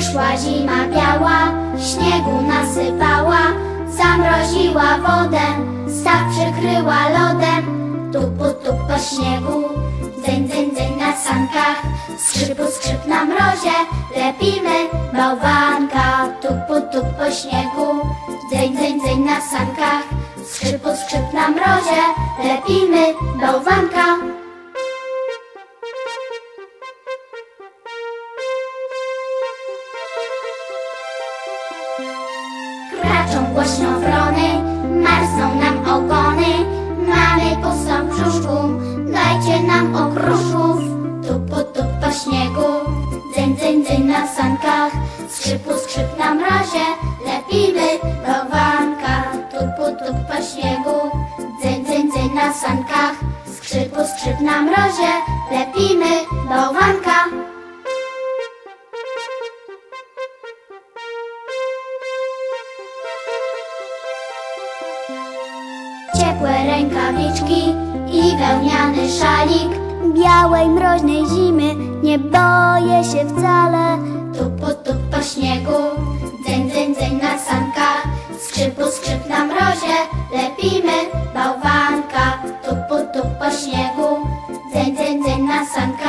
Przyszła zima biała, śniegu nasypała, zamroziła wodę, staw przykryła lodem. Tupu, tup po śniegu, dzyń, dzyń, dzyń na sankach, skrzypu, skrzyp na mrozie, lepimy bałwanka. Tupu, tup po śniegu, dzyń, dzyń, dzyń na sankach, skrzypu, skrzyp na mrozie, lepimy bałwanka. Kraczą głośno wrony, marzną nam ogony. Mamy pustą brzuszku, dajcie nam okruszków. Tupu, tup po śniegu, dzyń, dzyń, dzyń na sankach. Skrzypu, skrzyp na mrozie, lepimy bałwanka. Tupu, tup po śniegu, dzyń, dzyń, dzyń na sankach. Skrzypu, skrzyp na mrozie, lepimy bałwanka. ciepłe rękawiczki i wełniany szalik. Białej mroźnej zimy nie boję się wcale. Tup po tup po śniegu, dzeń dzeń dzeń na sanka. Skrzypu skrzyp na mrozie, lepimy bałwanka. Tup po tup po śniegu, dzeń dzeń dzeń na sanka.